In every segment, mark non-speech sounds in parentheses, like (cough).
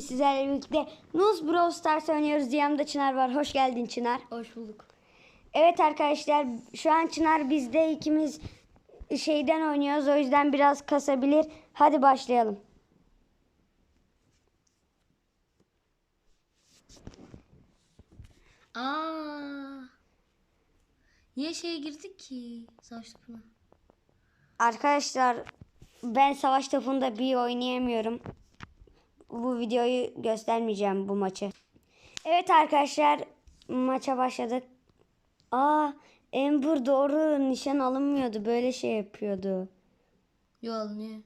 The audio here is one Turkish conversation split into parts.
Sizlerle birlikte Nuz Brawl Stars oynuyoruz. Yanımda Çınar var. Hoş geldin Çınar. Hoş bulduk. Evet arkadaşlar şu an Çınar bizde ikimiz şeyden oynuyoruz. O yüzden biraz kasabilir. Hadi başlayalım. Aa. Niye şeye girdik ki? Savaş topuna. Arkadaşlar ben savaş topunda bir oynayamıyorum. Bu videoyu göstermeyeceğim bu maçı. Evet arkadaşlar maça başladık. Aa Ember doğru nişan alınmıyordu. Böyle şey yapıyordu. Yo alınıyor.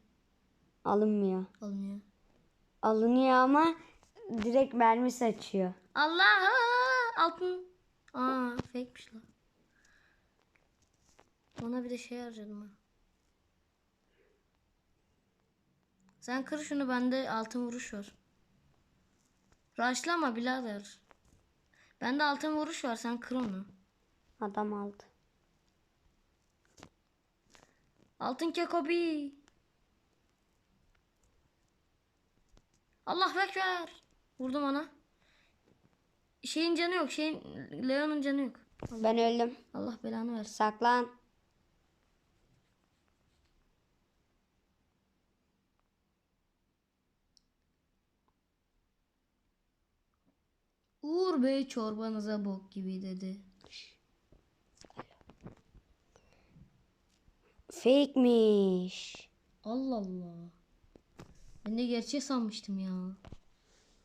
Alınmıyor. Alınıyor. Alınıyor ama direkt mermi saçıyor. Allah altın. Aa fake'miş lan. Ona bir de şey harcadım ha. Sen kır şunu bende altın vuruş var. Raşlama birader. Bende altın vuruş var sen kır onu. Adam aldı. Altın kekobi. Allah bekler. Vurdum ona. Şeyin canı yok. Şeyin Leon'un canı yok. Ben öldüm. Allah belanı versin. Saklan. Uğur Bey çorbanıza bok gibi dedi. Fake'miş. Allah Allah. Ben de gerçek sanmıştım ya.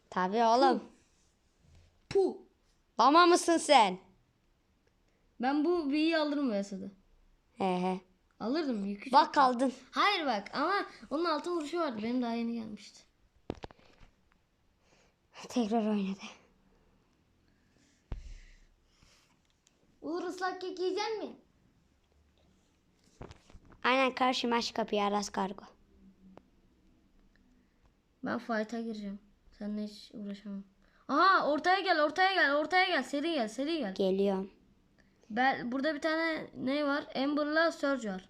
Tabii oğlum. Puh. Lama mısın sen? Ben bu B'yi alırım VS'de. He he. Alırdım yükü. Bak kaldın. Hayır bak ama onun altın vuruşu vardı. Benim daha yeni gelmişti. Tekrar oynadı. Uğur ıslak kek yiyecek mi? Aynen karşıma aç kapıyı Aras Kargo. Ben fight'a gireceğim. Seninle hiç uğraşamam. Aha ortaya gel ortaya gel ortaya gel seri gel seri gel. Geliyorum. Ben, burada bir tane ne var? Amber'la Surge var.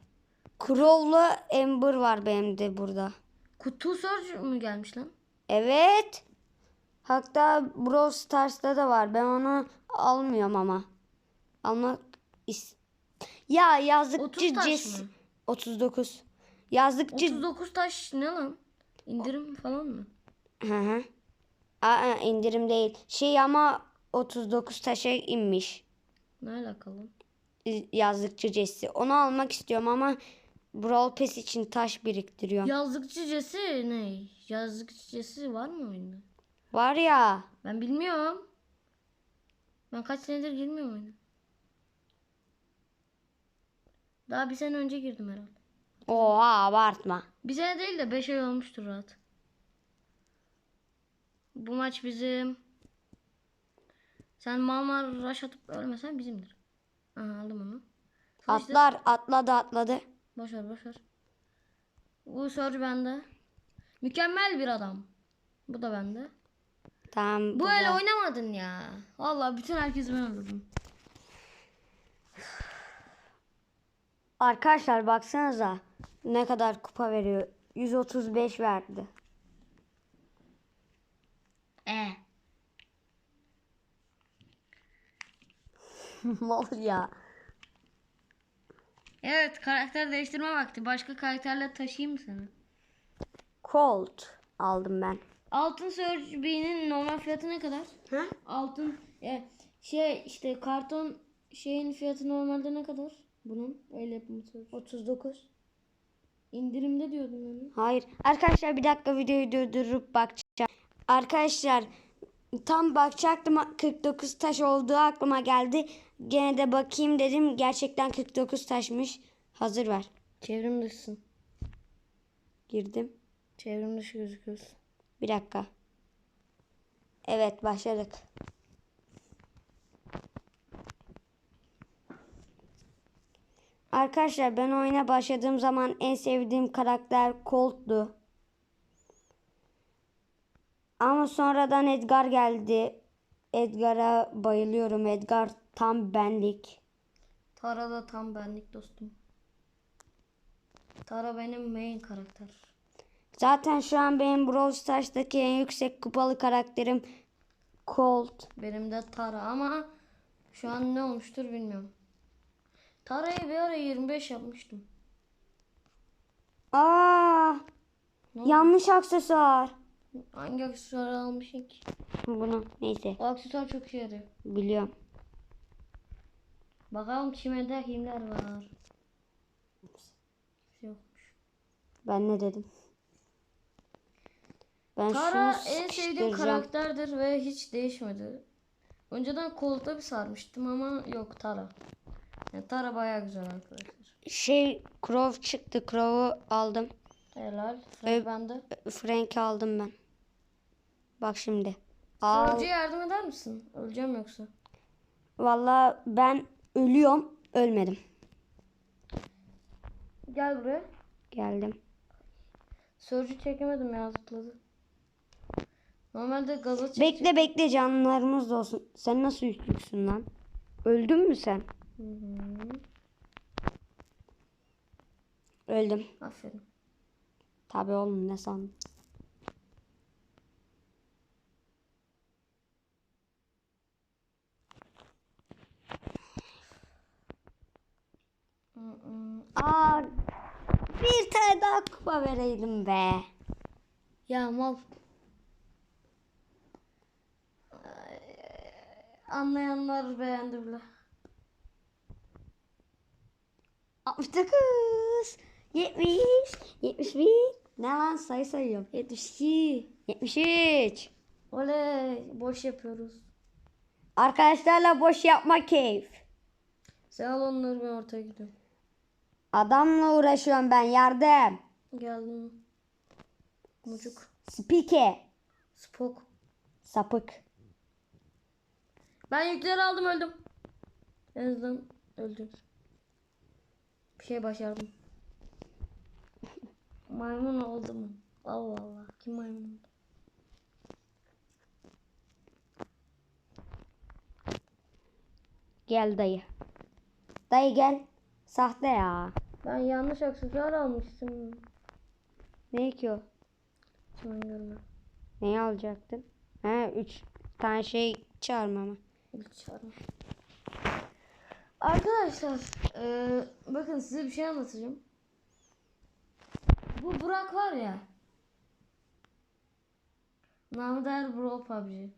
Crow'la Ember var benim de burada. Kutu Surge mu gelmiş lan? Evet. Hatta Brawl Stars'ta da var. Ben onu almıyorum ama. Almak is Ya yazlıkçı 30 taş mı? 39. Yazlıkçı 39 taş ne lan? İndirim falan mı? Hı hı. Aa, indirim değil. Şey ama 39 taşa inmiş. Ne alakalı? Yazlıkçı Jesse. Onu almak istiyorum ama Brawl Pass için taş biriktiriyorum. Yazlıkçı Jesse ne? Yazlıkçı Jesse var mı oyunda? Var ya. Ben bilmiyorum. Ben kaç senedir girmiyorum oyuna. Daha bir sene önce girdim herhalde. Oha abartma. Bir sene değil de 5 ay olmuştur rahat. Bu maç bizim. Sen Malmar rush atıp ölmesen bizimdir. Aha aldım onu. Kılıçlı- Atlar atladı atladı. Boş ver boş ver. Bu Surge bende. Mükemmel bir adam. Bu da bende. Tamam. Bu güzel. öyle oynamadın ya. Vallahi bütün herkesi ben öldürdüm. Arkadaşlar baksanıza ne kadar kupa veriyor. 135 verdi. E. (laughs) Mal ya. Evet karakter değiştirme vakti. Başka karakterle taşıyayım mı seni? Colt aldım ben. Altın Surge B'nin normal fiyatı ne kadar? Ha? Altın e, şey işte karton şeyin fiyatı normalde ne kadar? Bunun öyle yapımı Surge. 39. İndirimde diyordum yani. Hayır. Arkadaşlar bir dakika videoyu durdurup bakacağım. Arkadaşlar tam bakacaktım 49 taş olduğu aklıma geldi. Gene de bakayım dedim. Gerçekten 49 taşmış. Hazır ver. Çevrim dışısın. Girdim. Çevrim dışı gözüküyorsun. Bir dakika. Evet başladık. Arkadaşlar ben oyuna başladığım zaman en sevdiğim karakter Colt'tu. Ama sonradan Edgar geldi. Edgar'a bayılıyorum. Edgar tam benlik. Tara da tam benlik dostum. Tara benim main karakter. Zaten şu an benim Brawl Stars'taki en yüksek kupalı karakterim Colt. Benim de Tara ama şu an ne olmuştur bilmiyorum. Tara'yı bir ara 25 yapmıştım. Aa, Ne yanlış aksesuar. Hangi aksesuarı almışsın ki? Bunu neyse O aksesuar çok işe yarıyor. biliyorum. Bakalım kime de kimler var. Yokmuş. Ben ne dedim? Ben Tara en sevdiğim karakterdir ve hiç değişmedi. Önceden Colt'a bir sarmıştım ama yok Tara. Yani Tara bayağı güzel arkadaşlar. Şey Crow çıktı. Crow'u aldım. Helal. Frank bende. Frank'i aldım ben. Bak şimdi. Al. Sörcü'ye yardım eder misin? Öleceğim yoksa. Valla ben ölüyorum. Ölmedim. Gel buraya. Geldim. Sörcü çekemedim ya zıpladı. Normalde gaza çek. Bekle bekle canlarımız da olsun. Sen nasıl yüklüksün lan? Öldün mü sen? Hı hı. Öldüm. Aferin. Tabii oğlum ne sandın? Aa, bir tane daha kupa vereydim be. Ya mal. Ay, Anlayanlar beğendi bile. 69 70 71 Ne lan sayı sayıyorum 72 73 Oley boş yapıyoruz. Arkadaşlarla boş yapma keyif. Sen al onları ben ortaya gidiyorum. Adamla uğraşıyorum ben yardım. Geldim. Mucuk. Spike. Spok. Sapık. Ben yükleri aldım öldüm. En azından öldüm. Şey başardım. (laughs) maymun oldum. Allah Allah. Kim maymun oldu? Gel dayı. Dayı gel. Sahte ya. Ben yanlış aksesuar almıştım. Ne ki o? Hemen görme. Neyi alacaktın? He 3 tane şey çağırma. İlk çağırma. Arkadaşlar eee, bakın size bir şey anlatacağım. Bu Burak var ya. Namı değer Bro PUBG.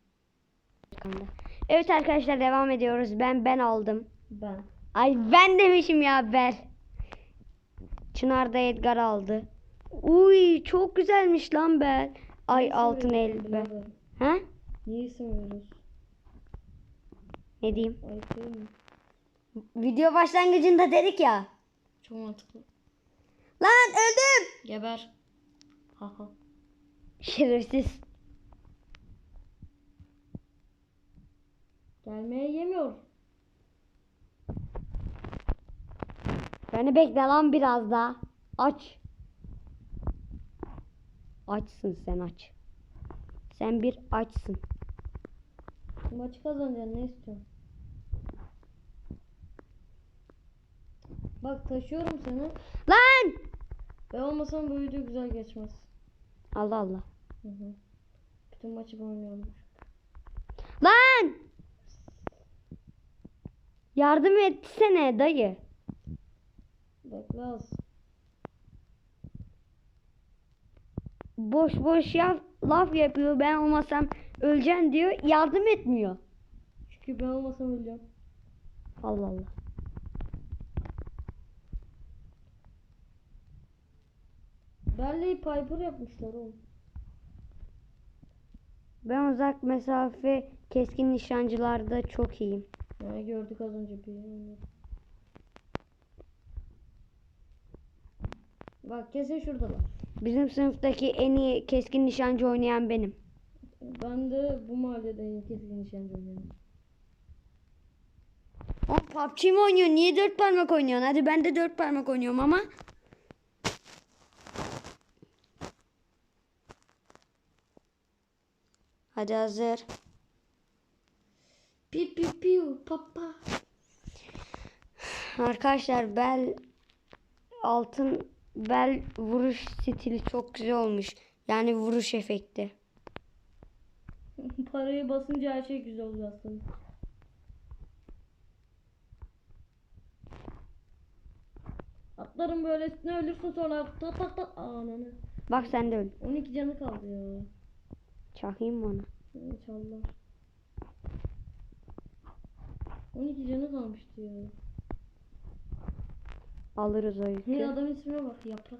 Evet arkadaşlar devam ediyoruz. Ben ben aldım. Ben. Ay ben demişim ya ben. Çınar da Edgar aldı. Uy çok güzelmiş lan ben. Ay altın el ben. Ha? Niye isim veriyoruz? Ne diyeyim? Değil mi? Video başlangıcında dedik ya. Çok mantıklı. Lan öldüm. Geber. Haha. Şerefsiz. Gelmeye yemiyor. Beni bekle lan biraz daha. Aç. Açsın sen aç. Sen bir açsın. Maçı kazanacaksın ne istiyorsun? Bak taşıyorum seni. Lan! Ben olmasam bu video güzel geçmez. Allah Allah. Hı hı. Bütün maçı ben oynuyorum. Lan! Yardım etsene dayı. Bekle az. Boş boş yap, laf yapıyor. Ben olmasam öleceksin diyor. Yardım etmiyor. Çünkü ben olmasam öleceğim. Allah Allah. Berley'i Piper yapmışlar oğlum. Ben uzak mesafe keskin nişancılarda çok iyiyim. Ya gördük az önce bir. Bak kesin şuradalar. Bizim sınıftaki en iyi keskin nişancı oynayan benim. Ben de bu mahallede en kesin nişancı oynuyorum. O PUBG mi oynuyor? Niye dört parmak oynuyorsun? Hadi ben de dört parmak oynuyorum ama. Hadi hazır. Pi pi piu papa. Arkadaşlar ben altın bel vuruş stili çok güzel olmuş. Yani vuruş efekti. (laughs) Parayı basınca her şey güzel oluyor aslında. Atlarım böyle üstüne ölürsün sonra tat tat tat. Ananı. Bak sen de öl. 12 canı kaldı ya. Çakayım onu? İnşallah. 12 canı kalmıştı ya. Alırız o Ne yükü. adamın ismine bak yaprak.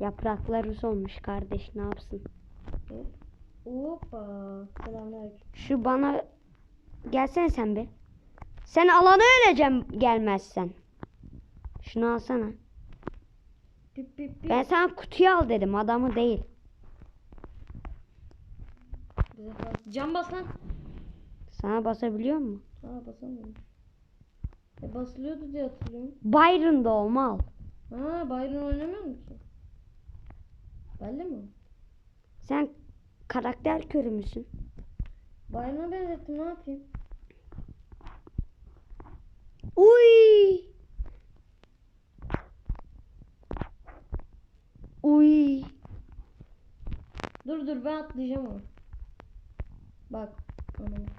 Yaprakları solmuş kardeş ne yapsın? Hop. Hoppa. Selamünaleyküm. Şu bana gelsene sen bir. Sen alana öleceğim gelmezsen. Şunu alsana. Pip pip pip. Ben sana kutuyu al dedim adamı değil. Can bas lan. Sana basabiliyor mu? Aa basamıyorum. E basılıyordu diye hatırlıyorum. Byron'da o mal. Ha Byron oynamıyor musun? Belli mi? Sen karakter körü müsün? Byron'a benzettim ne yapayım? Uy. Uy. Dur dur ben atlayacağım onu. Bak.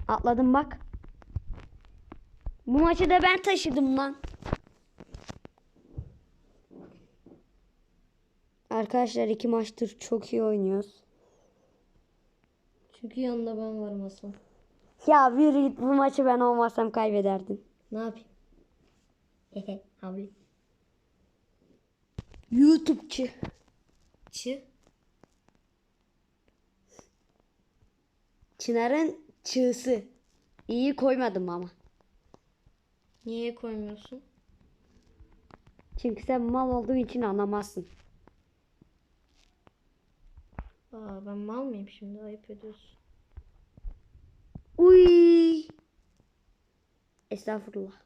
Atladım bak. Bu maçı da ben taşıdım lan. Arkadaşlar iki maçtır çok iyi oynuyoruz. Çünkü yanında ben varım aslan. Ya bir git bu maçı ben olmasam kaybederdin. Ne yapayım? (laughs) Hehe havli. YouTube'çı. Çı. Çınar'ın çığsı. İyi koymadım ama. Niye koymuyorsun? Çünkü sen mal olduğun için anlamazsın. Aa ben mal mıyım şimdi ayıp ediyorsun. Uy. Estağfurullah.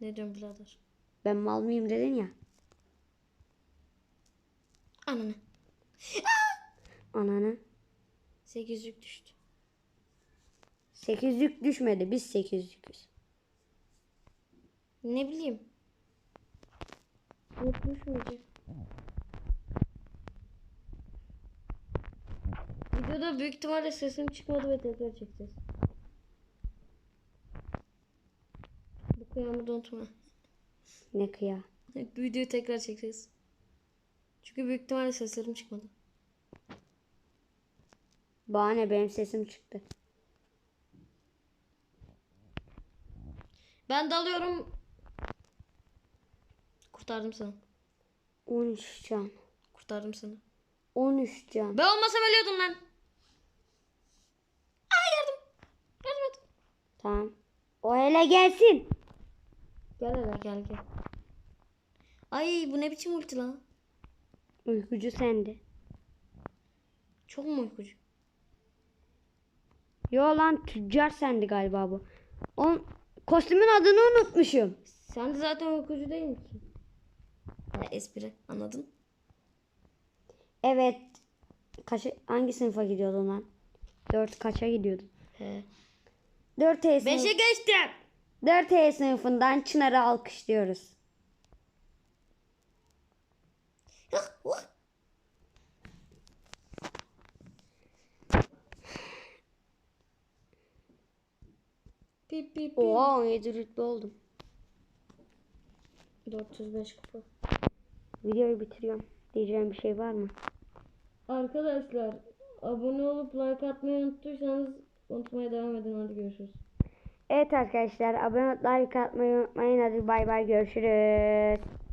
Ne diyorsun birader? Ben mal mıyım dedin ya. Ananı. Ananı. Sekizlik düştü. Sekizlik düşmedi. Biz sekizlüküz. Ne bileyim. Yok düşmeyecek. Videoda büyük ihtimalle sesim çıkmadı ve tekrar çekeceğiz. Bu kıyamı unutma. Ne kıya. Videoyu tekrar çekeceğiz. Çünkü büyük ihtimalle seslerim çıkmadı. Bahane benim sesim çıktı. Ben dalıyorum. Kurtardım seni. 13 can. Kurtardım seni. 13 can. Ben olmasam ölüyordum lan. Aa yardım. Yardım et. Tamam. O hele gelsin. Gel hele gel gel. Ay bu ne biçim ulti lan? Uykucu sende. Çok mu uykucu? Yo lan tüccar sendi galiba bu. On kostümün adını unutmuşum. Sen de zaten uykucu değil misin? Ha, espri anladın? Evet. Kaça, hangi sınıfa gidiyordun lan? 4 kaça gidiyordun? He. 4 E sınıf, Beşe geçtim. 4 E sınıfından Çınar'ı alkışlıyoruz. Pip pip pip. Oha 17 rütbe oldum. 405 kupa. Videoyu bitiriyorum. Diyeceğim bir şey var mı? Arkadaşlar abone olup like atmayı unuttuysanız unutmaya devam edin. Hadi görüşürüz. Evet arkadaşlar abone olup like atmayı unutmayın. Hadi bay bay görüşürüz.